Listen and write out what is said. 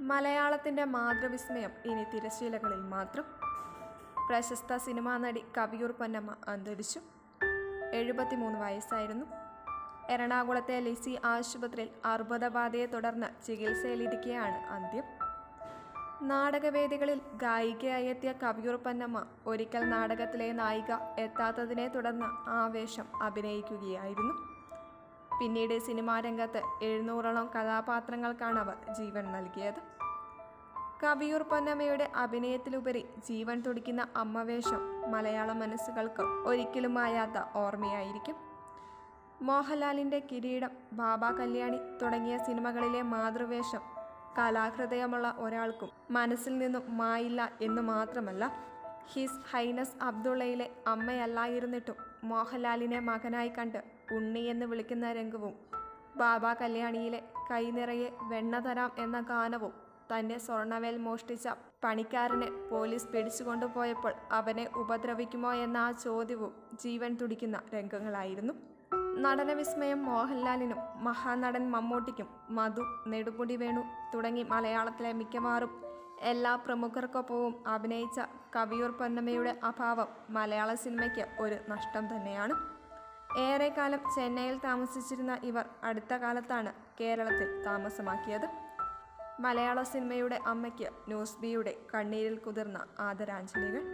മലയാളത്തിന്റെ മാതൃവിസ്മയം ഇനി തിരശ്ശീലകളിൽ മാത്രം. പ്രശസ്ത സിനിമാ നടി കവിയൂർ പൊന്നമ്മ അന്തരിച്ചു. എഴുപത്തിമൂന്ന് വയസ്സായിരുന്നു. എറണാകുളത്തെ ലിസി ആശുപത്രിയിൽ അർബുദബാധയെ തുടർന്ന് ചികിത്സയിലിരിക്കെയാണ് അന്ത്യം. നാടകവേദികളിൽ ഗായികയായി എത്തിയ കവിയൂർ പൊന്നമ്മ ഒരിക്കൽ നാടകത്തിലെ നായിക എത്താത്തതിനെ തുടർന്ന് ആവേശം അഭിനയിക്കുകയായിരുന്നു. പിന്നീട് സിനിമാ രംഗത്ത് എഴുന്നൂറോളം കഥാപാത്രങ്ങൾക്കാണ് അവർ ജീവൻ നൽകിയത്. കവിയൂർ പൊന്നമ്മയുടെ അഭിനയത്തിലുപരി ജീവൻ തുടിക്കുന്ന അമ്മവേഷം മലയാള മനസ്സുകൾക്ക് ഒരിക്കലും മായാത്ത ഓർമ്മയായിരിക്കും. മോഹൻലാലിന്റെ കിരീടം ബാബ കല്യാണി തുടങ്ങിയ സിനിമകളിലെ മാതൃവേഷം കലാഹൃദയമുള്ള ഒരാൾക്കും മനസ്സിൽ നിന്നും മായില്ല എന്ന് മാത്രമല്ല ഹിസ് ഹൈനസ് അബ്ദുള്ളയിലെ അമ്മയല്ലായിരുന്നിട്ടും മോഹൻലാലിനെ മകനായി കണ്ട് ഉണ്ണി എന്ന് വിളിക്കുന്ന രംഗവും ബാബ കല്യാണിയിലെ കൈനിറയെ വെണ്ണ തരാം എന്ന ഗാനവും തന്നെ സ്വർണവേൽ മോഷ്ടിച്ച പണിക്കാരനെ പോലീസ് പിടിച്ചുകൊണ്ടുപോയപ്പോൾ അവനെ ഉപദ്രവിക്കുമോ എന്ന ആ ചോദ്യവും ജീവൻ തുടിക്കുന്ന രംഗങ്ങളായിരുന്നു. നടനവിസ്മയം മോഹൻലാലിനും മഹാനടൻ മമ്മൂട്ടിക്കും മധു നെടുമുടി വേണു തുടങ്ങി മലയാളത്തിലെ മിക്കവാറും എല്ലാ പ്രമുഖർക്കൊപ്പവും അഭിനയിച്ച കവിയൂർ പൊന്നമ്മയുടെ അഭാവം മലയാള സിനിമയ്ക്ക് ഒരു നഷ്ടം തന്നെയാണ്. ഏറെക്കാലം ചെന്നൈയിൽ താമസിച്ചിരുന്ന ഇവർ അടുത്ത കാലത്താണ് കേരളത്തിൽ താമസമാക്കിയത്. മലയാള സിനിമയുടെ അമ്മയ്ക്ക് ന്യൂസ് ബിയുടെ കണ്ണീരിൽ കുതിർന്ന ആദരാഞ്ജലികൾ.